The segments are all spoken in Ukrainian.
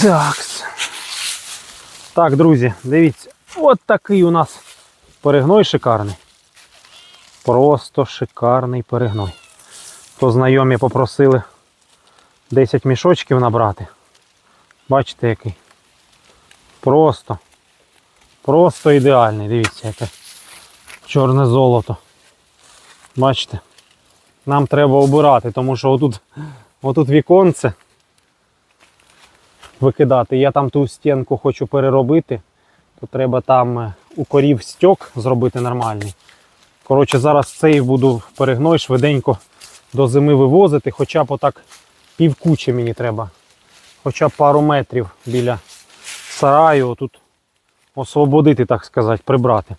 Так. Так, друзі, дивіться, от такий у нас перегной шикарний. Просто шикарний перегной. То знайомі попросили 10 мішочків набрати. Бачите який? Просто. Просто ідеальний. Дивіться, яке чорне золото. Бачите? Нам треба обирати, тому що отут, отут віконце викидати. Я там ту стінку хочу переробити, то треба там е, у корів стьок зробити нормальний. Коротше, зараз цей буду перегной швиденько до зими вивозити, хоча б отак півкучі мені треба. Хоча б пару метрів біля сараю тут освободити, так сказати, прибрати.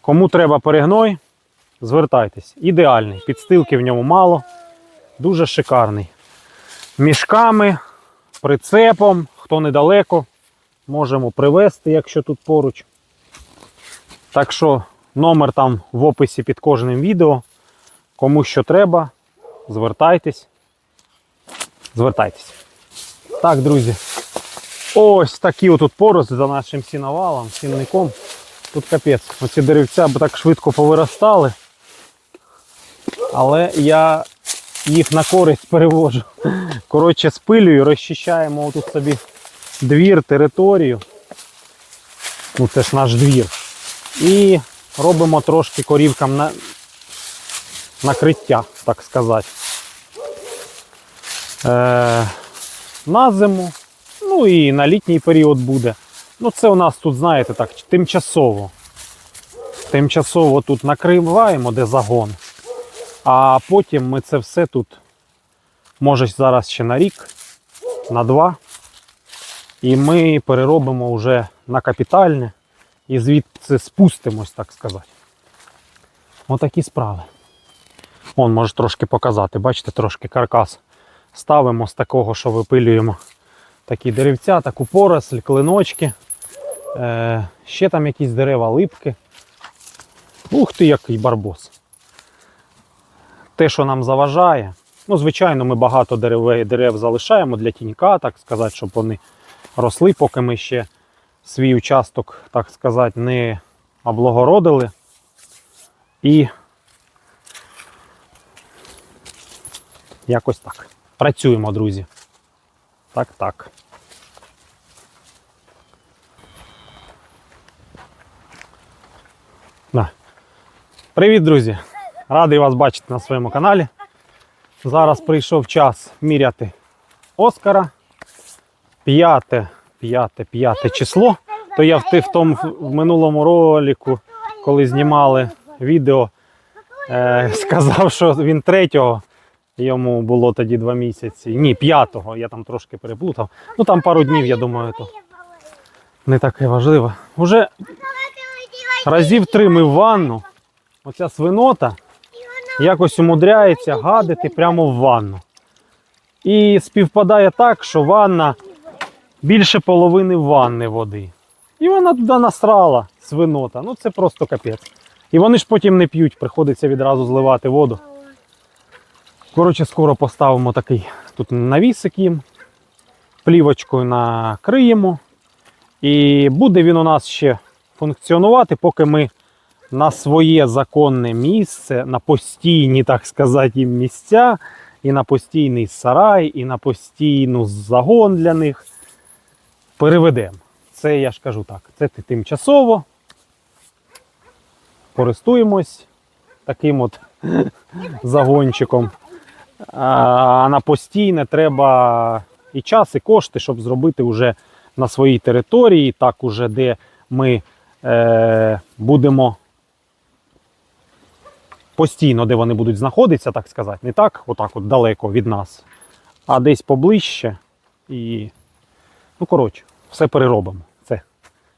Кому треба перегной, звертайтесь. Ідеальний. Підстилки в ньому мало. Дуже шикарний. Мішками, прицепом, хто недалеко, можемо привезти, якщо тут поруч. Так що номер там в описі під кожним відео. Кому що треба, звертайтесь. Звертайтесь. Так, друзі. Ось такі отут поросли за нашим сіновалом, сінником. Тут капець. Оці деревця б так швидко повиростали. Але я їх на користь перевожу. Коротше, спилюю, розчищаємо отут собі двір, територію. Ну це ж наш двір. І робимо трошки корівкам на... накриття, так сказати. Е... На зиму. Ну і на літній період буде. Ну це у нас тут, знаєте, так, тимчасово. Тимчасово тут накриваємо, де загон. А потім ми це все тут, може зараз ще на рік, на два. І ми переробимо вже на капітальне і звідси спустимось, так сказати. Отакі справи. Вон, може трошки показати, бачите, трошки каркас ставимо з такого, що випилюємо такі деревця, таку поросль, клиночки. Е, ще там якісь дерева, липки. Ух ти, який барбос. Те, що нам заважає. Ну, звичайно, ми багато дерев, дерев залишаємо для тінька, так сказати, щоб вони росли, поки ми ще свій участок, так сказати, не облагородили. І якось так. Працюємо, друзі. Так, так. Привіт, друзі! Радий вас бачити на своєму каналі. Зараз прийшов час міряти Оскара. П'яте, п'яте, п'яте число. То я в, в тому в минулому ролику, коли знімали відео, е, сказав, що він третього. Йому було тоді два місяці. Ні, п'ятого, я там трошки переплутав. Ну там пару днів, я думаю, то не таке важливо. Уже разів три ми в ванну. Оця свинота якось умудряється гадити прямо в ванну. І співпадає так, що ванна більше половини ванни води. І вона туди насрала, свинота. Ну це просто капець. І вони ж потім не п'ють, приходиться відразу зливати воду. Коротше, скоро поставимо такий тут навісик їм, плівочкою накриємо. І буде він у нас ще функціонувати, поки ми на своє законне місце, на постійні, так сказати, місця, і на постійний сарай, і на постійну загон для них переведемо. Це я ж кажу так, це тимчасово. Користуємось таким от загончиком. А на постійне треба і час, і кошти, щоб зробити вже на своїй території, так уже де ми е, будемо постійно, де вони будуть знаходитися, так сказати, не так, отак от далеко від нас, а десь поближче. І, ну, коротше, все переробимо. Це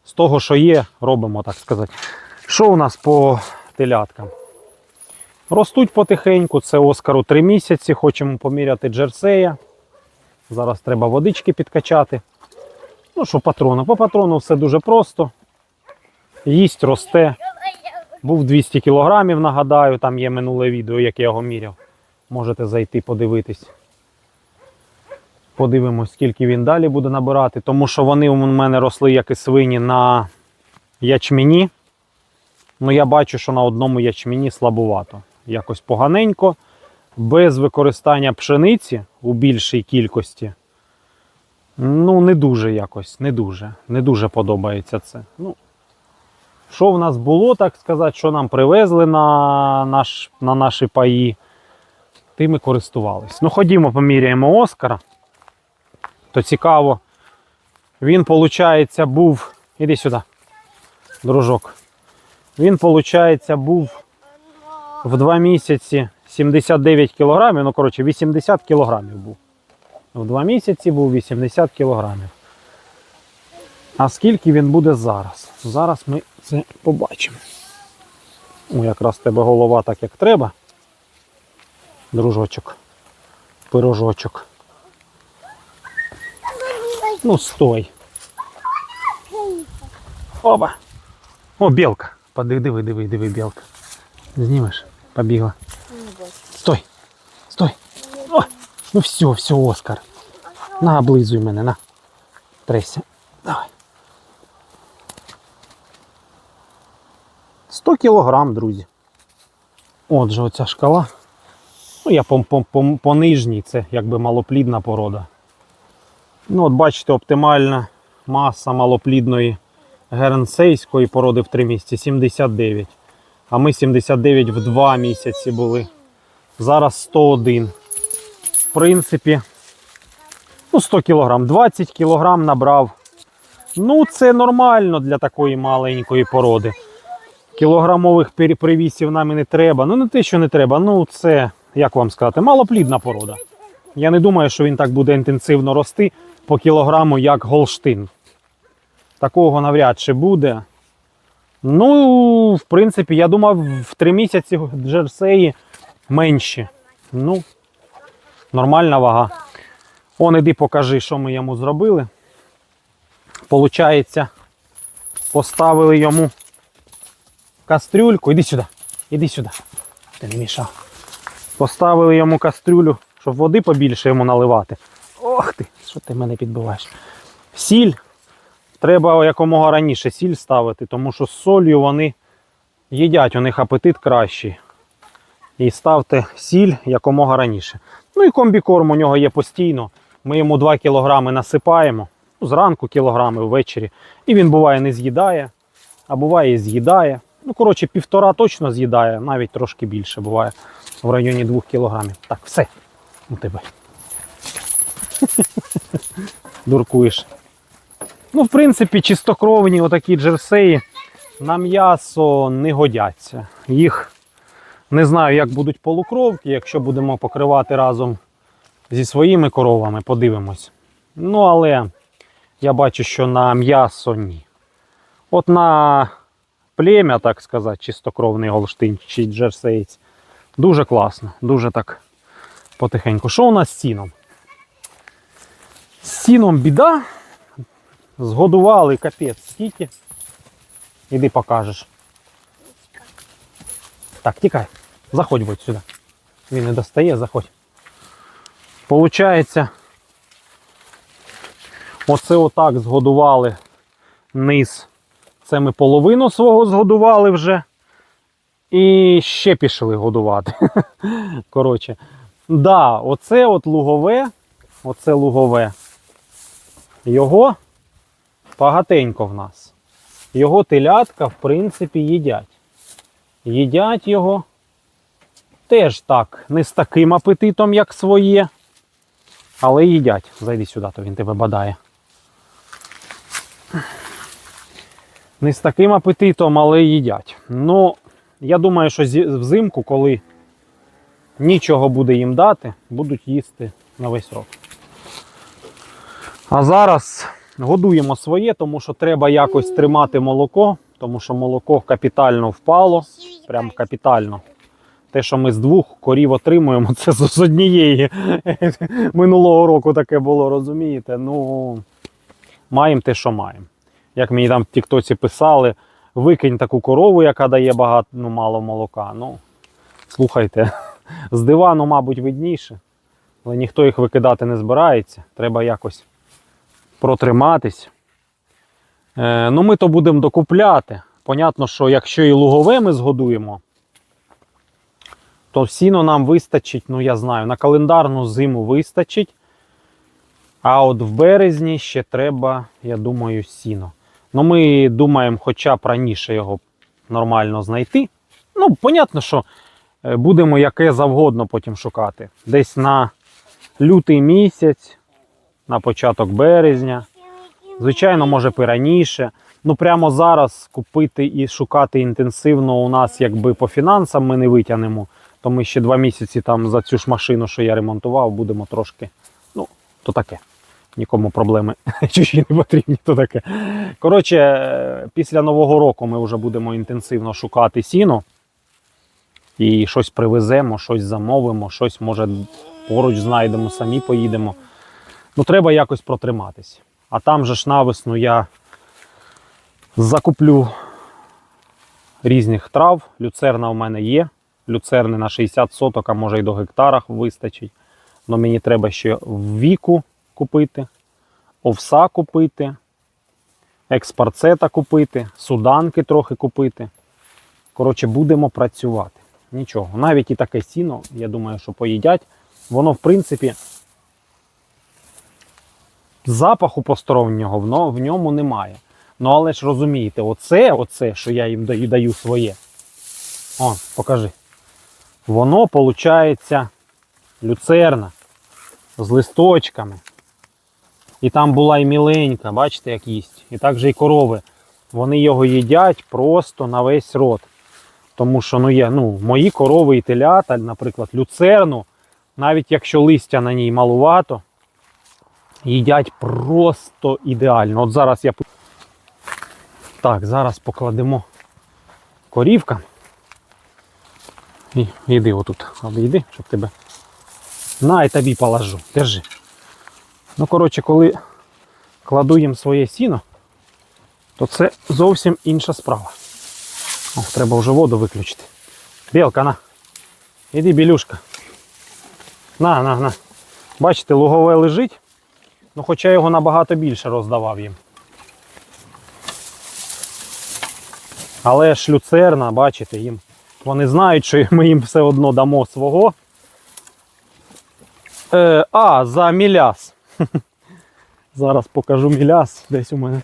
з того, що є, робимо, так сказати. Що у нас по теляткам? Ростуть потихеньку, це Оскару 3 місяці, хочемо поміряти джерсея. Зараз треба водички підкачати. Ну що, патрону? По патрону все дуже просто. Їсть, росте. Був 200 кілограмів, нагадаю, там є минуле відео, як я його міряв. Можете зайти подивитись. Подивимось, скільки він далі буде набирати, тому що вони у мене росли, як і свині, на ячмені. Ну, я бачу, що на одному ячмені слабувато. Якось поганенько, без використання пшениці у більшій кількості. Ну, не дуже якось, не дуже. Не дуже подобається це. Ну, що в нас було, так сказати, що нам привезли на, наш, на наші паї, тим і користувались. Ну, ходімо, поміряємо Оскара. То цікаво. Він, виходить, був. Іди сюди, дружок. Він, виходить, був в 2 місяці 79 кілограмів. Ну, коротше, 80 кілограмів був. В 2 місяці був 80 кілограмів. А скільки він буде зараз? Зараз ми це побачимо. О, якраз тебе голова так, як треба. Дружочок. Пирожочок. Ну, стой. Оба. О, білка. Подиви, диви, диви, диви, білка. Знімеш? Побігла. Стой. Стой. О, ну все, все, Оскар. На, облизуй мене, на. Трейся. Давай. 100 кілограм, друзі. Отже, оця шкала. Ну, я по, нижній, це якби малоплідна порода. Ну, от бачите, оптимальна маса малоплідної гернсейської породи в 3 місяці 79. А ми 79 в 2 місяці були. Зараз 101. В принципі, ну 100 кг, 20 кг набрав. Ну, це нормально для такої маленької породи. Кілограмових привісів нам і не треба. Ну, не те, що не треба, ну це, як вам сказати, малоплідна порода. Я не думаю, що він так буде інтенсивно рости по кілограму, як Голштин. Такого навряд чи буде. Ну, в принципі, я думав, в три місяці джерсеї менші. Ну, нормальна вага. Он іди покажи, що ми йому зробили. Получається, поставили йому кастрюльку. Іди сюди, іди сюди. Ти не мішав. Поставили йому кастрюлю, щоб води побільше йому наливати. Ох ти, що ти мене підбиваєш? Сіль. Треба якомога раніше сіль ставити, тому що з солью вони їдять, у них апетит кращий. І ставте сіль якомога раніше. Ну і комбікорм у нього є постійно. Ми йому 2 кілограми насипаємо. Ну, зранку кілограми ввечері. І він буває не з'їдає, а буває і з'їдає. Ну, коротше, півтора точно з'їдає, навіть трошки більше буває в районі 2 кілограмів. Так, все. У тебе. Дуркуєш. Ну, в принципі, чистокровні отакі джерсеї на м'ясо не годяться. Їх не знаю, як будуть полукровки, якщо будемо покривати разом зі своїми коровами, подивимось. Ну, але я бачу, що на м'ясо ні. От на плем'я, так сказати, чистокровний голштин чи джерсеєць. Дуже класно, дуже так потихеньку. Що у нас з сіном? З сіном біда. Згодували капець скільки. Іди покажеш. Так, тікай. Заходь будь сюди. Він не достає, заходь. Получається, оце отак згодували низ. Це ми половину свого згодували вже. І ще пішли годувати. Коротше. Да, оце от лугове, оце лугове. Його багатенько в нас. Його телятка, в принципі, їдять. Їдять його теж так, не з таким апетитом, як своє. Але їдять. Зайди сюди, то він тебе бадає. Не з таким апетитом, але їдять. Ну, я думаю, що взимку, коли нічого буде їм дати, будуть їсти на весь рок. А зараз годуємо своє, тому що треба якось тримати молоко, тому що молоко капітально впало. Прям капітально. Те, що ми з двох корів отримуємо, це з однієї. Минулого року таке було, розумієте? Ну, маємо те, що маємо. Як мені там в Тіктоці писали, викинь таку корову, яка дає багато, ну, мало молока. Ну, слухайте, з дивану, мабуть, видніше. але ніхто їх викидати не збирається. Треба якось протриматись. Е, ну, ми то будемо докупляти. Понятно, що якщо і лугове ми згодуємо, то сіно нам вистачить, ну я знаю, на календарну зиму вистачить. А от в березні ще треба, я думаю, сіно. Ну, ми думаємо, хоча б раніше його нормально знайти. Ну, понятно, що е, будемо яке завгодно потім шукати. Десь на лютий місяць, на початок березня. Звичайно, може б і раніше. Ну, прямо зараз купити і шукати інтенсивно у нас, якби по фінансам ми не витягнемо. То ми ще два місяці там за цю ж машину, що я ремонтував, будемо трошки. Ну, то таке. Нікому проблеми чужі не потрібні, то таке. Коротше, е, після Нового року ми вже будемо інтенсивно шукати сіно. І щось привеземо, щось замовимо, щось може поруч знайдемо, самі поїдемо. Ну, треба якось протриматись. А там же ж навесну я закуплю різних трав. Люцерна в мене є. Люцерни на 60 соток, а може й до гектарах вистачить. Но мені треба ще в віку купити, овса купити, експарцета купити, суданки трохи купити. Коротше, будемо працювати. Нічого. Навіть і таке сіно, я думаю, що поїдять. Воно, в принципі, запаху постороннього воно в ньому немає. Ну, але ж розумієте, оце, оце, що я їм даю, даю своє. О, покажи. Воно, виходить, люцерна з листочками. І там була і міленька, бачите, як їсть. І так же і корови. Вони його їдять просто на весь рот. Тому що ну, є, ну, мої корови і телята, наприклад, люцерну, навіть якщо листя на ній малувато, їдять просто ідеально. От зараз я. Так, зараз покладемо корівка. І йди отут, обійди, щоб тебе. На, і тобі положу. Держи. Ну, коротше, коли кладу їм своє сіно, то це зовсім інша справа. О, треба вже воду виключити. Білка, на. Іди, білюшка. На, на, на. Бачите, лугове лежить, ну хоча його набагато більше роздавав їм. Але ж люцерна, бачите, їм. Вони знають, що ми їм все одно дамо свого. Е, а, за міляс. Зараз покажу міляс десь у мене.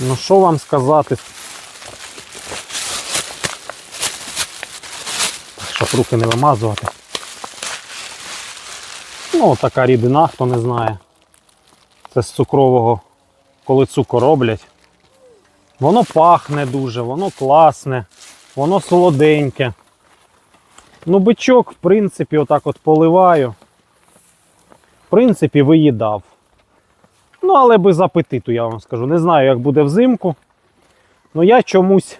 Ну що вам сказати? Щоб руки не вимазувати. Ну, така рідина, хто не знає. Це з цукрового, коли цукор роблять. Воно пахне дуже, воно класне, воно солоденьке. Ну, бичок, в принципі, отак от поливаю. В принципі, виїдав. Ну, але без апетиту, я вам скажу. Не знаю, як буде взимку. Ну я чомусь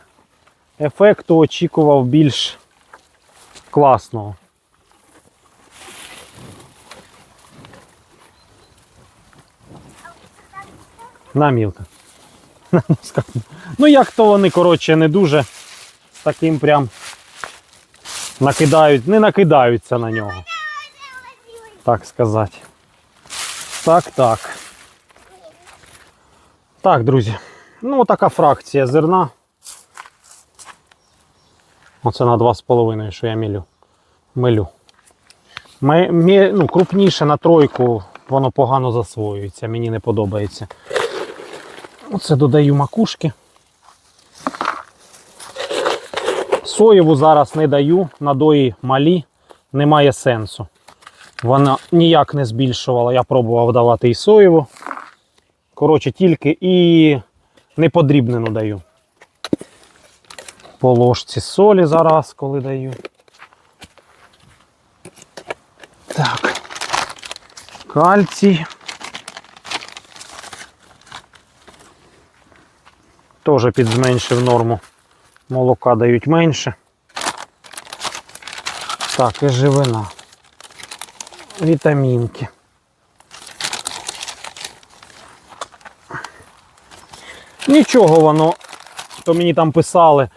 ефекту очікував більш класного. На мілка. Ну. Ну, як то вони, коротше, не дуже з таким прям накидають, не накидаються на нього. Так сказати. Так, так. Так, друзі. Ну, така фракція зерна. Оце на 2,5, що я мілю. Милю. Ми, мі- ну, крупніше на тройку, воно погано засвоюється, мені не подобається. Оце додаю макушки. Соєву зараз не даю, надої малі, немає сенсу. Вона ніяк не збільшувала, я пробував давати і соєву. Коротше, тільки і неподрібнену даю. По ложці солі зараз, коли даю. Так. Кальцій. Теж підзменшив норму. Молока дають менше. Так, і живина. Вітамінки. Нічого воно, то мені там писали,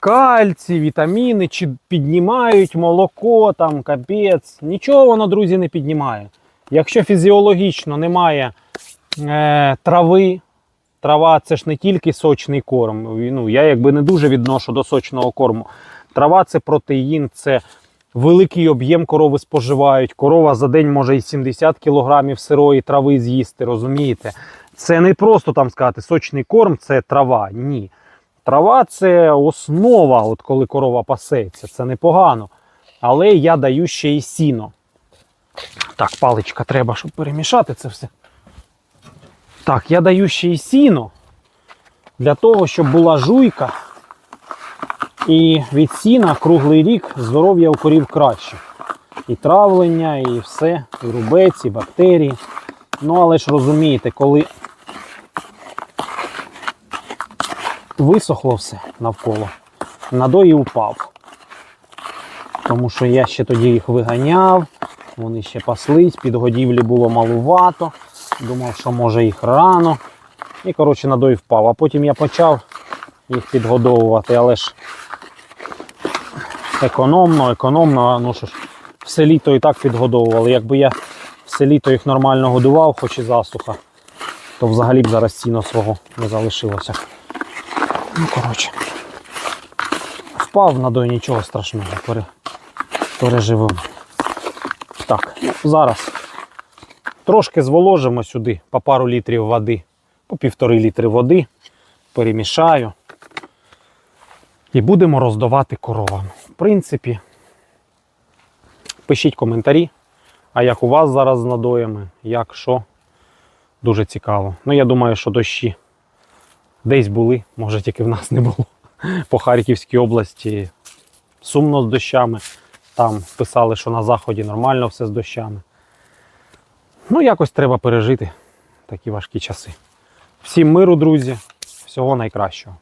кальцій, вітаміни, чи піднімають молоко, там капець. Нічого воно, друзі, не піднімає. Якщо фізіологічно немає е, трави, трава це ж не тільки сочний корм. Ну, я якби не дуже відношу до сочного корму. Трава це протеїн, це великий об'єм корови споживають. Корова за день може і 70 кг сирої трави з'їсти, розумієте? Це не просто там сказати сочний корм, це трава. Ні. Трава це основа, от коли корова пасеться, це непогано. Але я даю ще й сіно. Так, паличка треба, щоб перемішати це все. Так, я даю ще й сіно для того, щоб була жуйка. І від сіна круглий рік здоров'я у корів краще. І травлення, і все, і рубець, і бактерії. Ну, але ж розумієте, коли висохло все навколо, надої упав. Тому що я ще тоді їх виганяв, вони ще паслись, підгодівлі було малувато. Думав, що може їх рано. І, коротше, надой впав. А потім я почав їх підгодовувати, але ж економно, економно, ну що ж, все літо і так підгодовували. Якби я все літо їх нормально годував, хоч і засуха, то взагалі б зараз ціно свого не залишилося. Ну, коротше. Впав надой нічого страшного, переживемо. Так, зараз трошки зволожимо сюди по пару літрів води, по півтори літри води, перемішаю. І будемо роздавати коровам. В принципі, пишіть коментарі, а як у вас зараз з надоями, як що. Дуже цікаво. Ну, я думаю, що дощі десь були, може тільки в нас не було. По Харківській області сумно з дощами. Там писали, що на заході нормально все з дощами. Ну, якось треба пережити такі важкі часи. Всім миру, друзі, всього найкращого.